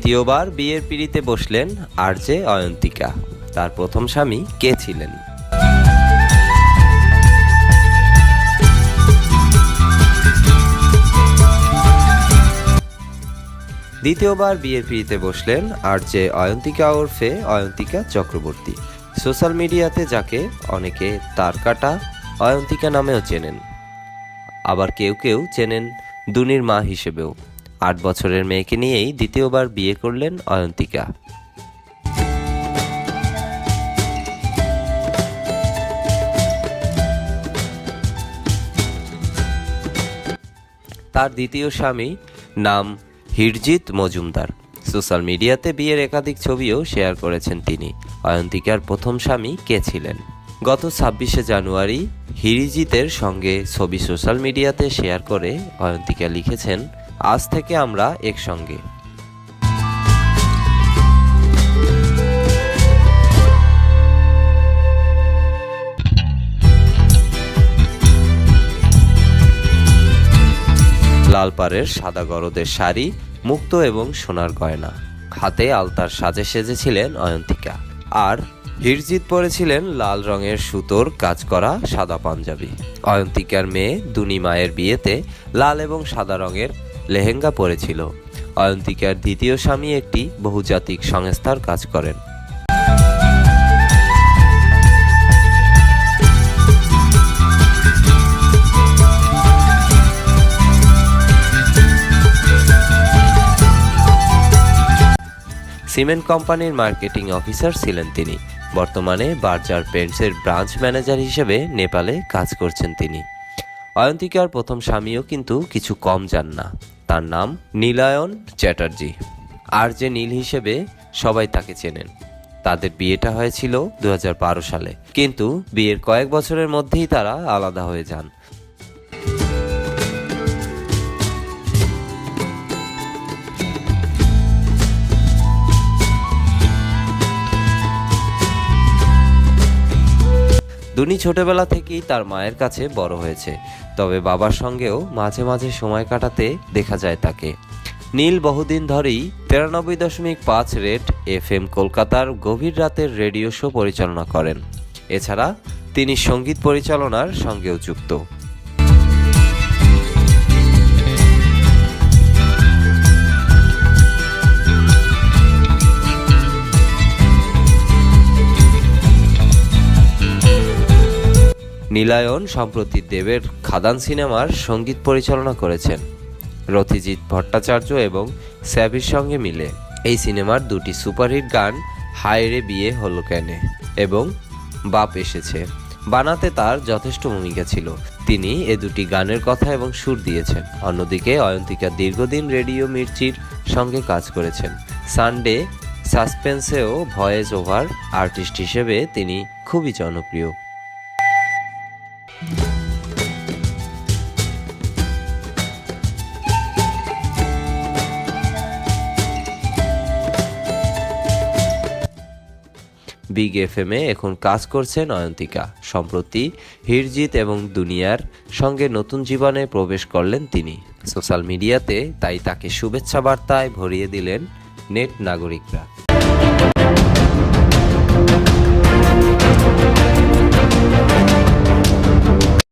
দ্বিতীয়বার বিয়ের পিড়িতে বসলেন আর যে অয়ন্তিকা। তার প্রথম স্বামী কে ছিলেন? দ্বিতীয়বার বিয়ের পিড়িতে বসলেন আর যে অয়ন্তিকা ওরফে অয়ন্তিকা চক্রবর্তী। সোশ্যাল মিডিয়াতে যাকে অনেকে তার কাটা অয়ন্তিকা নামেও চেনেন। আবার কেউ কেউ চেনেন দুনির মা হিসেবেও। আট বছরের মেয়েকে নিয়েই দ্বিতীয়বার বিয়ে করলেন অয়ন্তিকা। তার দ্বিতীয় স্বামী নাম হিরজিৎ মজুমদার। সোশ্যাল মিডিয়াতে বিয়ের একাধিক ছবিও শেয়ার করেছেন তিনি। অয়ন্তিকার প্রথম স্বামী কে ছিলেন? গত ছাব্বিশে জানুয়ারি হিরিজিতের সঙ্গে ছবি সোশ্যাল মিডিয়াতে শেয়ার করে অয়ন্তিকা লিখেছেন আজ থেকে আমরা একসঙ্গে। লাল পাড়ের সাদা গরদের শাড়ি, মুক্ত এবং সোনার গয়না। হাতে আলতার সাজে সেজেছিলেন অয়ন্তিকা। আর হিরজিৎ পরেছিলেন লাল রঙের সুতোর কাজ করা সাদা পাঞ্জাবি। অয়ন্তিকার মেয়ে দুনি মায়ের বিয়েতে লাল এবং সাদা রঙের লেহেঙ্গা পরেছিল। অয়ন্তিকার দ্বিতীয় স্বামী একটি বহুজাতিক সংস্থার কাজ করেন। সিমেন্ট কোম্পানির মার্কেটিং অফিসার ছিলেন তিনি। বর্তমানে বার্জার পেন্টসের ব্রাঞ্চ ম্যানেজার হিসেবে নেপালে কাজ করছেন তিনি। অয়ন্তিকার প্রথম স্বামীও কিন্তু কিছু কম যান না। তার নাম নীলায়ন চ্যাটার্জি। আর যে নীল হিসেবে সবাই তাকে চেনেন। তাদের বিয়েটা হয়েছিল দু হাজার বারো সালে। কিন্তু বিয়ের কয়েক বছরের মধ্যেই তারা আলাদা হয়ে যান। দুনি ছোটবেলা থেকেই তার মায়ের কাছে বড় হয়েছে। তবে বাবার সঙ্গেও মাঝে মাঝে সময় কাটাতে দেখা যায় তাকে। নীল বহুদিন ধরেই তিরানব্বই দশমিক পাঁচ রেট এফ এম কলকাতার গভীর রাতের রেডিও শো পরিচালনা করেন। এছাড়া তিনি সংগীত পরিচালনার সঙ্গেও যুক্ত। নীলায়ন সম্প্রতি দেবের খাদান সিনেমার সংগীত পরিচালনা করেছেন। রথিজিৎ ভট্টাচার্য এবং স্যাভির সঙ্গে মিলে এই সিনেমার দুটি সুপারহিট গান হায়রে বিয়ে হলো কেনে এবং বাপ এসেছে। বানাতে তার যথেষ্ট ভূমিকা ছিল। তিনি এ দুটি গানের কথা এবং সুর দিয়েছেন। অন্যদিকে অয়ন্তিকা দীর্ঘদিন রেডিও মির্চির সঙ্গে কাজ করেছেন। সানডে সাসপেন্সেও ভয়েস ওভার আর্টিস্ট হিসেবে তিনি খুবই জনপ্রিয়। বিগ এফ এম এ এখন কাজ করছেন অয়ন্তিকা। সম্প্রতি হিরজিত এবং দুনিয়ার সঙ্গে নতুন জীবনে প্রবেশ করলেন তিনি। সোশ্যাল মিডিয়াতে তাই তাকে শুভেচ্ছা বার্তায় ভরিয়ে দিলেন নেট নাগরিকরা।